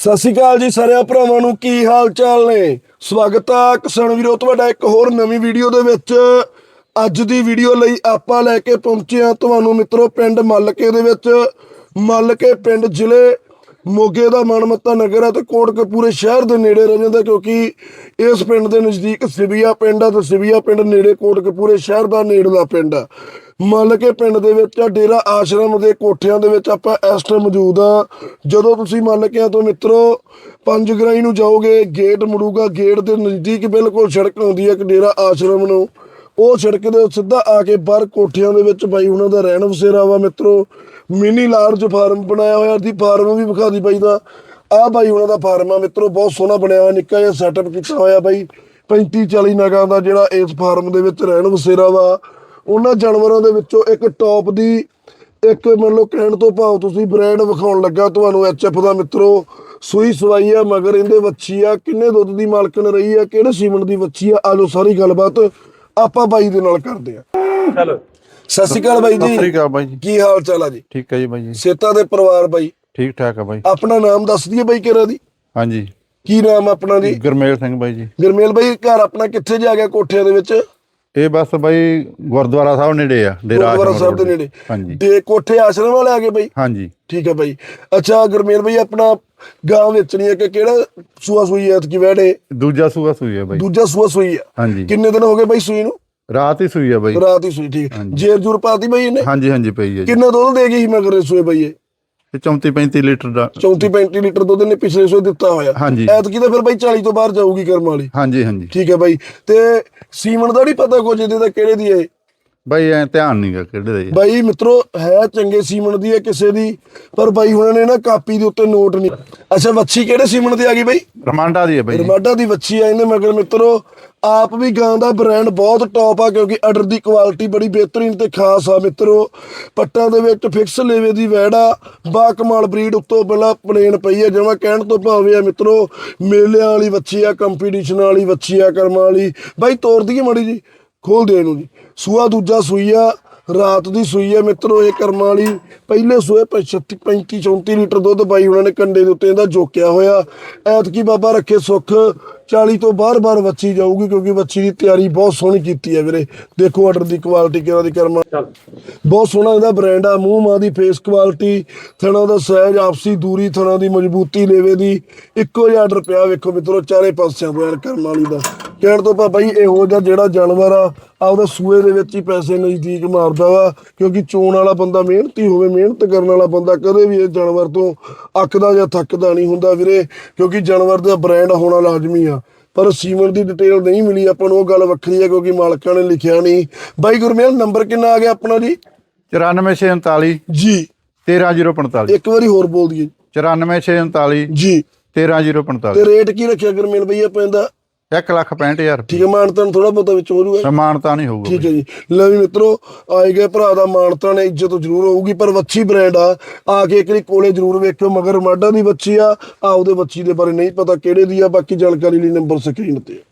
ਸਤਿ ਸ਼੍ਰੀ ਅਕਾਲ ਜੀ ਸਾਰਿਆਂ ਭਰਾਵਾਂ ਨੂੰ, ਕੀ ਹਾਲ ਚਾਲ ਨੇ? ਸਵਾਗਤ ਆ ਕਿਸਾਨ ਵੀਰੋ, ਤੁਹਾਡਾ ਇੱਕ ਹੋਰ ਨਵੀਂ ਵੀਡੀਓ ਦੇ ਵਿੱਚ। ਅੱਜ ਦੀ ਵੀਡੀਓ ਲਈ ਆਪਾਂ ਲੈ ਕੇ ਪਹੁੰਚੇ ਹਾਂ ਤੁਹਾਨੂੰ ਮਿੱਤਰੋ, ਪਿੰਡ ਮੱਲਕੇ ਦੇ ਵਿੱਚ। ਮੱਲਕੇ ਪਿੰਡ ਜ਼ਿਲ੍ਹੇ ਮੋਗੇ ਦਾ ਮਨਮੱਤਾ ਨਗਰ ਹੈ ਤੇ ਕੋਟਕਪੂਰੇ ਸ਼ਹਿਰ ਦੇ ਨੇੜੇ ਰਹਿ ਜਾਂਦਾ ਕਿਉਂਕਿ ਇਸ ਪਿੰਡ ਦੇ ਨਜ਼ਦੀਕ ਸਿਵੀਆ ਪਿੰਡ ਆ ਤੇ ਸਿਵੀਆ ਪਿੰਡ ਨੇੜੇ ਕੋਟਕਪੂਰੇ ਸ਼ਹਿਰ ਦਾ ਨੇੜਲਾ ਪਿੰਡ ਆ। ਮੰਨ ਕੇ ਪਿੰਡ ਦੇ ਵਿੱਚ ਡੇਰਾ ਆਸ਼ਰਮ ਦੇ ਕੋਠਿਆਂ ਦੇ ਵਿੱਚ ਆਪਾਂ ਇਸ ਟਾਈਮ ਮੌਜੂਦ ਆ। ਜਦੋਂ ਤੁਸੀਂ ਮੰਨ ਕੇ ਤੋਂ ਮਿੱਤਰੋ, ਪੰਜ ਗਰਾਈ ਨੂੰ ਜਾਓਗੇ, ਗੇਟ ਮੁੜੂਗਾ, ਗੇਟ ਦੇ ਨਜ਼ਦੀਕ ਬਿਲਕੁਲ ਸੜਕ ਆਉਂਦੀ ਹੈ ਕਿ ਡੇਰਾ ਆਸ਼ਰਮ ਨੂੰ। ਉਹ ਸੜਕ ਦੇ ਸਿੱਧਾ ਆ ਕੇ ਬਾਹਰ ਕੋਠਿਆਂ ਦੇ ਵਿੱਚ ਬਾਈ ਉਹਨਾਂ ਦਾ ਰਹਿਣ ਵਸੇਰਾ ਵਾ ਮਿੱਤਰੋ। ਮਿਨੀ ਲਾਰਜ ਫਾਰਮ ਬਣਾਇਆ ਹੋਇਆ ਸੀ ਫਾਰਮ ਵੀ ਵਿਖਾ ਦੀ ਬਾਈ ਦਾ ਆ ਬਾਈ ਉਹਨਾਂ ਦਾ ਫਾਰਮ ਆ, ਮਿੱਤਰੋ, ਬਹੁਤ ਸੋਹਣਾ ਬਣਿਆ ਹੋਇਆ, ਨਿੱਕਾ ਜਿਹਾ ਸੈਟਅਪ ਕੀਤਾ ਹੋਇਆ ਬਾਈ। 35 40 ਨਗਾਂ ਦਾ ਜਿਹੜਾ ਇਸ ਫਾਰਮ ਦੇ ਵਿੱਚ ਰਹਿਣ ਵਸੇਰਾ ਵਾ। ਉਹਨਾਂ ਜਾਨਵਰਾਂ ਦੇ ਵਿੱਚੋਂ ਇੱਕ ਟੌਪ ਦੀ, ਇੱਕ ਮੰਨ ਲਓ ਕਹਿਣ ਤੋਂ ਭਾਵ ਤੁਸੀਂ ਬ੍ਰਾਂਡ ਵਿਖਾਉਣ ਲੱਗਾ ਤੁਹਾਨੂੰ ਐਚਐਫ ਦਾ ਮਿੱਤਰੋ। ਸੂਈ ਸਵਾਈ ਆ, ਮਗਰ ਇਹਦੇ ਵੱਛੀ ਆ, ਕਿੰਨੇ ਦੁੱਧ ਦੀ ਮਾਲਕਣ ਰਹੀ ਆ, ਕਿਹੜੇ ਸੀਮਨ ਦੀ ਵੱਛੀ ਆ ਆਲੋ ਸਾਰੀ ਗੱਲਬਾਤ ਆਪਾਂ ਬਾਈ ਦੇ ਨਾਲ ਕਰਦੇ ਆ। ਚਲੋ। ਸਤਿ ਸ਼੍ਰੀ ਅਕਾਲ ਬਾਈ ਸਤਿ ਜੀ ਸ੍ਰੀ ਅਕਾਲ ਬਾਈ ਜੀ। ਕੀ ਹਾਲ ਚਾਲ ਆ ਜੀ? ਠੀਕ ਹੈ ਜੀ ਬਾਈ ਜੀ। ਸੇਤਾ ਦੇ ਪਰਿਵਾਰ ਬਾਈ। ਠੀਕ ਠਾਕ ਆ ਬਾਈ। ਆਪਣਾ ਨਾਮ ਦੱਸ ਦਈਏ ਬਾਈ ਕਿਹੜਾ ਦੀ ਹਾਂਜੀ। ਕੀ ਨਾਮ ਆਪਣਾ ਜੀ? ਗੁਰਮੇਲ ਸਿੰਘ ਬਾਈ ਜੀ। ਗਰਮੇਲ ਬਾਈ ਘਰ ਆਪਣਾ ਕਿੱਥੇ ਜਾ ਗਿਆ ਕੋਠਿਆਂ ਦੇ ਵਿੱਚ? ਇਹ ਬਸ ਬਾਈ ਗੁਰਦੁਆਰਾ ਸਾਹਿਬ ਨੇੜੇ ਆ ਡੇਰਾ ਗੁਰਦੁਆਰਾ ਆਸ਼ਰਮ ਸਾਹਿਬ ਦੇ ਨੇੜੇ। ਹਾਂਜੀ। ਦੇ ਕੋਠੇ ਆਸ਼ਰਮ ਵਾਲੇ ਆ ਗਏ ਬਾਈ? ਹਾਂਜੀ। ਠੀਕ ਹੈ ਬਾਈ। ਅੱਛਾ ਗਰਮੇਲ ਬਾਈ ਆਪਣਾ ਗਾਂ ਵੇਚਣੀ ਹੈ ਕਿ ਕਿਹੜਾ ਸੂਆ ਸੂਈ ਹੈ ਕਿ ਵੈੜੇ ਦੂਜਾ ਸੂਆ ਸੂਈ ਆ ਬਾਈ। ਦੂਜਾ ਸੂਆ ਸੂਈ ਹੈ ਹਾਂਜੀ। ਕਿੰਨੇ ਦਿਨ ਹੋ ਗਏ ਬਾਈ ਸੂਈ ਨੂੰ? ਰਾਤ ਹੀ ਸੂਈ ਆ ਬਾਈ। ਰਾਤ ਹੀ ਸੂਈ ਠੀਕ ਹਾਂਜੀ। ਜੇਰ ਜੂਰ ਪਾਤੀ ਬਾਈ ਇਹਨੇ? ਹਾਂਜੀ ਹਾਂਜੀ ਪਈ ਹੈ ਜੀ। ਕਿੰਨਾ ਦੁੱਧ ਦੇ ਗਈ ਸੀ ਮਗਰ ਇਹ ਸੂਏ ਬਾਈ ਇਹ? ਇਹ 34 35 ਲੀਟਰ ਦਾ। 34 35 ਲੀਟਰ ਦੁੱਧ ਨੇ ਪਿਛਲੇ ਸੂਏ ਦਿੱਤਾ ਹੋਇਆ। ਹਾਂਜੀ। ਐਤਕੀ ਤਾਂ ਫਿਰ ਬਾਈ 40 ਤੋਂ ਬਾਹਰ ਜਾਊਗੀ ਕਰਮ ਵਾਲੀ। ਹਾਂਜੀ ਹਾਂਜੀ। ਠੀਕ ਹੈ ਬਾਈ। ਤੇ ਸੀਮਨ ਦਾ ਨਹੀਂ ਪਤਾ ਕੁਝ ਇਹਦੇ ਦਾ ਕਿਹੜੇ ਦੀ ਹੈ ਬਾਈ ਐ ਧਿਆਨ ਨਹੀਂਗਾ ਕਿਹੜੇ ਦਾ ਜੀ। ਬਾਈ ਮਿੱਤਰੋ ਹੈ ਚੰਗੇ ਸੀਮਨ ਦੀ ਹੈ ਕਿਸੇ ਦੀ ਪਰ ਬਾਈ ਹੁਣਾਂ ਨੇ ਨਾ ਕਾਪੀ ਦੇ ਉੱਤੇ ਨੋਟ ਨਹੀਂ ਅੱਛਾ ਵੱਛੀ ਕਿਹੜੇ ਸੀਮਨ ਦੀ ਆ ਗਈ ਬਾਈ? ਰਮਾਂਡਾ ਦੀ ਹੈ ਬਾਈ। ਜੀ। ਰਮਾਡਾ ਦੀ ਵੱਛੀ ਆ ਇਹਦੇ ਮਗਰ ਮਿੱਤਰੋ ਆਪ ਵੀ ਗਾਂ ਦਾ ਬ੍ਰਾਂਡ ਬਹੁਤ ਟੌਪ ਆ ਕਿਉਂਕਿ ਅਡਰ ਦੀ ਕੁਆਲਿਟੀ ਬੜੀ ਬਿਹਤਰੀਨ ਤੇ ਖਾਸ ਆ ਮਿੱਤਰੋ। ਪੱਟਾਂ ਦੇ ਵਿੱਚ ਫਿਕਸ ਲੇਵੇ ਦੀ ਵੈੜਾ ਬਾ ਕਮਾਲ ਬਰੀਡ ਉੱਤੋਂ ਪਹਿਲਾਂ ਪਲੇਨ ਪਈ ਆ। ਜਿਵੇਂ ਕਹਿਣ ਤੋਂ ਭਾਵੇਂ ਆ ਮਿੱਤਰੋ, ਮੇਲਿਆਂ ਵਾਲੀ ਵੱਛੀ ਆ ਕੰਪੀਟੀਸ਼ਨ ਵਾਲੀ ਵੱਛੀ ਆ, ਕਰਮਾਂ ਵਾਲੀ। ਬਾਈ ਤੋੜ ਦਈਏ ਮਾੜੀ ਜੀ। ਖੋਲ ਦੇ ਇਹਨੂੰ ਜੀ। ਸੂਆ ਦੂਜਾ ਸੂਈਆ ਰਾਤ ਦੀ ਸੂਈ ਹੈ ਮਿੱਤਰੋ ਇਹ ਕਰਮਾਂ ਵਾਲੀ। ਪਹਿਲੇ ਸੂਏ 35 35 34 ਲੀਟਰ ਦੁੱਧ ਬਾਈ ਉਹਨਾਂ ਨੇ ਕੰਡੇ ਦੇ ਉੱਤੇ ਇਹਦਾ ਜੋਕਿਆ ਹੋਇਆ। ਐਤਕੀ ਬਾਬਾ ਰੱਖੇ ਸੁੱਖ 40 ਤੋਂ ਬਾਰ-ਬਾਰ ਵੱਛੀ ਜਾਊਗੀ ਕਿਉਂਕਿ ਵੱਛੀ ਦੀ ਤਿਆਰੀ ਬਹੁਤ ਸੋਹਣੀ ਕੀਤੀ ਹੈ ਵੀਰੇ। ਦੇਖੋ ਆਰਡਰ ਦੀ ਕੁਆਲਿਟੀ ਕਿਹੜਾ ਦੀ ਕਰਮਾ ਬਹੁਤ ਸੋਹਣਾ ਇਹਦਾ ਬ੍ਰਾਂਡ ਆ, ਮੂੰਹ ਮਾਂ ਦੀ ਫੇਸ ਕੁਆਲਿਟੀ ਥਣਾ ਦਾ ਸਾਈਜ਼ ਆਪਸੀ ਦੂਰੀ, ਥਣਾ ਦੀ ਮਜ਼ਬੂਤੀ, ਲੇਵੇ ਦੀ। ਇੱਕੋ ਜਿਹਾ ਆਰਡਰ ਪਿਆ ਵੇਖੋ ਮਿੱਤਰੋ, ਚਾਰੇ ਪਾਸਿਆਂ ਤੋਂ ਐਨ ਕਰਮ ਵਾਲੀ ਦਾ। ਕਹਿਣ ਤੋਂ ਭਾਈ ਇਹੋ ਜਿਹਾ ਜਿਹੜਾ ਜਾਨਵਰ ਆ ਆਪਦਾ ਸੂਏ ਦੇ ਵਿੱਚ ਹੀ ਪੈਸੇ ਨਜ਼ਦੀਕ ਮਾਰਦਾ ਵਾ ਕਿਉਂਕਿ ਚੋਣ ਵਾਲਾ ਬੰਦਾ ਮਿਹਨਤੀ ਹੋਵੇ ਮਿਹਨਤ ਕਰਨ ਵਾਲਾ ਬੰਦਾ ਕਦੇ ਵੀ ਇਹ ਜਾਨਵਰ ਤੋਂ ਅੱਕਦਾ ਜਾਂ ਥੱਕਦਾ ਨਹੀਂ ਹੁੰਦਾ ਵੀਰੇ ਕਿਉਂਕਿ ਜਾਨਵਰ ਦਾ ਬ੍ਰਾਂਡ ਹੋਣਾ ਲਾਜ਼ਮੀ ਆ। ਪਰ ਸੀਮਨ ਦੀ ਡਿਟੇਲ ਨਹੀਂ ਮਿਲੀ ਆਪਾਂ ਨੂੰ ਉਹ ਗੱਲ ਵੱਖਰੀ ਹੈ ਕਿਉਂਕਿ ਮਾਲਕਾਂ ਨੇ ਲਿਖਿਆ ਨਹੀਂ। ਬਾਈ ਗੁਰਮੇਲ ਨੰਬਰ ਕਿੰਨਾ ਆ ਗਿਆ ਆਪਣਾ ਜੀ? 94639 ਜੀ। 13045 ਇੱਕ ਵਾਰੀ ਹੋਰ ਬੋਲ ਦਈਏ। 94639 ਜੀ। 13045 ਤੇ ਰੇਟ ਕੀ ਰੱਖਿਆ ਗੁਰਮੇਲ ਬਈ ਆਪਾਂ ਇਹਦਾ? 1 ਲੱਖ 65000 ਠੀਕ ਹੈ ਮਾਨਤਨ ਥੋੜਾ ਬਹੁਤਾ ਵਿੱਚ ਹੋ ਜੂਗਾ ਸਮਾਨਤਾ ਨਹੀਂ ਹੋਊਗਾ ਠੀਕ ਹੈ ਜੀ। ਲੈ ਵੀ ਮਿੱਤਰੋ ਆਏ ਗਏ ਭਰਾ ਦਾ ਮਾਨਤਾ ਨੇ ਇੱਜ਼ਤ ਜ਼ਰੂਰ ਹੋਊਗੀ ਪਰ ਵੱਛੀ ਬ੍ਰਾਂਡ ਆ। ਆ ਕੇ ਇੱਕ ਵਾਰੀ ਕੋਲੇ ਜ਼ਰੂਰ ਵੇਖਿਓ ਮਗਰ ਮਾਡਾ ਦੀ ਵੱਛੀ ਆ। ਆਪਦੇ ਵੱਛੀ ਦੇ ਬਾਰੇ ਨਹੀਂ ਪਤਾ ਕਿਹੜੇ ਦੀ ਆ ਬਾਕੀ ਜਾਣਕਾਰੀ ਲਈ ਨੰਬਰ ਸਕਰੀਨ ਤੇ। ਆ।